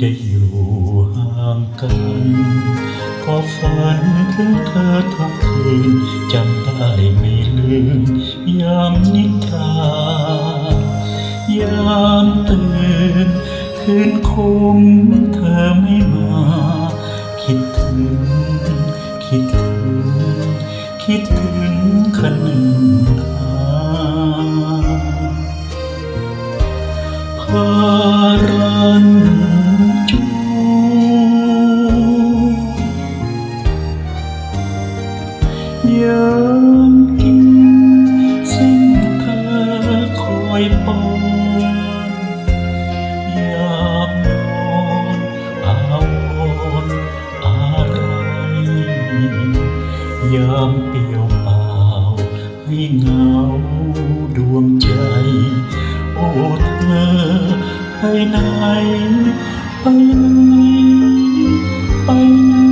จะอยู่ห่างกัน พอฝันถึงเธอทุกคืนจำได้ไม่ลืมยามนิทรายามตื่นคืนคงเธอไม่มา คิดถึง คิดถึง คิดถึง ยามกินสิ่งเธอคอยปอนยามนอนอาวรณ์อะไรยามเปลี่ยวเปล่าให้เหงาดวงใจ โอ้เธอ ไปไหน ไปไหน ไปไหน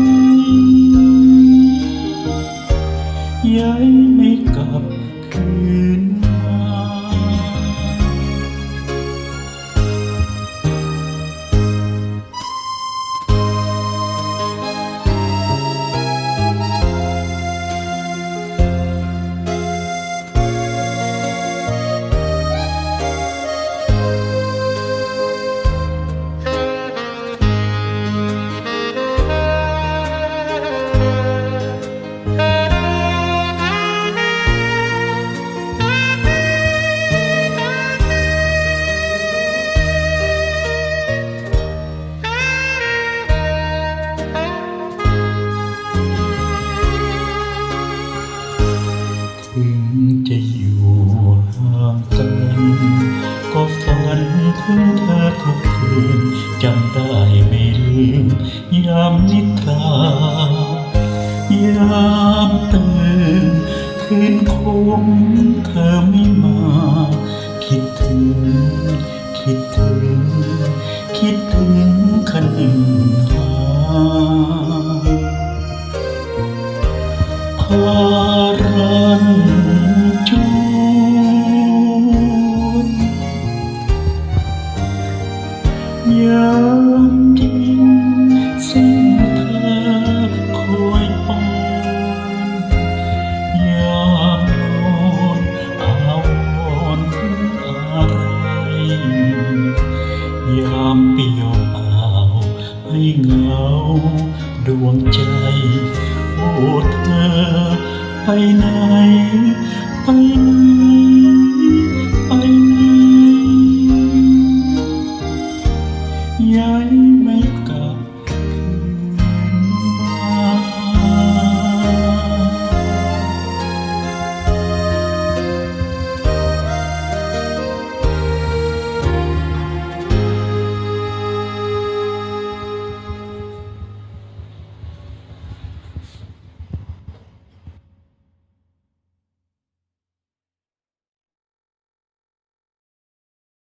ยามนิทรายามตื่นคืนคมเธอไม่มา คิดถึง คิดถึง เหงา ดวงใจ โอ้เธอ ไปไหน ไปไหน ไปไหนยาย